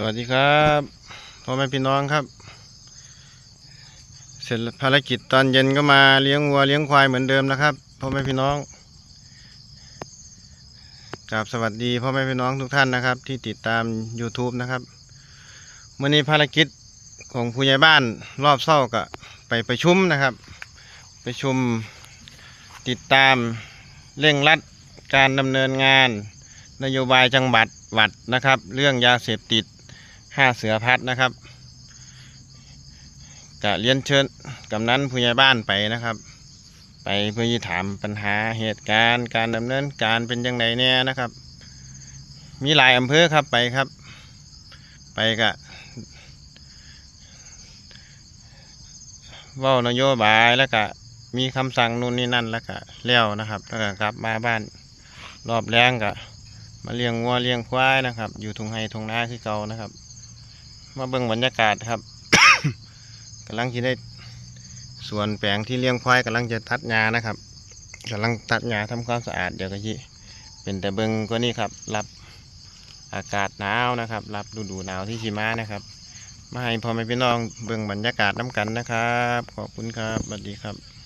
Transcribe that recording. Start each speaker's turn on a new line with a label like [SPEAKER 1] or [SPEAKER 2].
[SPEAKER 1] สวัสดีครับพ่อแม่พี่น้องครับ เสร็จภารกิจตอนเย็นก็มาเลี้ยงวัวเลี้ยงควายเหมือนเดิมนะครับพ่อแม่พี่น้องกราบสวัสดีพ่อแม่พี่น้องทุกท่านนะครับ ที่ติดตาม YouTube นะครับวันนี้ภารกิจของผู้ใหญ่บ้านรอบเศร้าก็ไปประชุมนะครับประชุมติดตามเร่งรัดการดำเนินงาน นโยบายจังหวัดวัดนะครับ เรื่องยาเสพติด ห้าเสือพัดนะครับจะเรียนเชิญกำนันผู้ใหญ่บ้านไปนะครับ ไปเพื่อถามปัญหาเหตุการณ์ การดำเนินการเป็นยังไงแน่นะครับ มีหลายอำเภอครับไปครับ ไปกะว้านโยบายแล้วก็มีคำสั่งนู่นนี่นั่นแล้วก็เลี้ยวนะครับ แล้วก็กลับมาบ้านรอบแรงก็มาเลี้ยงวัวเลี้ยงควายนะครับ อยู่ทุงไฮทุงนาคือเก่านะครับ มาเบิ่งบรรยากาศครับกำลังที่ได้ส่วนแปลงที่เลี้ยงควายกำลังจะตัดหญ้านะครับกำลังตัดหญ้าทำความสะอาดเดี๋ยวก็ยี่เป็นแต่เบิ่งก็นี่ครับ รับอากาศหนาวนะครับ รับฤดูหนาวที่ชิมานะครับ มาให้พ่อแม่พี่น้องเบิ่งบรรยากาศน้ำกันนะครับ ขอบคุณครับสวัสดีครับ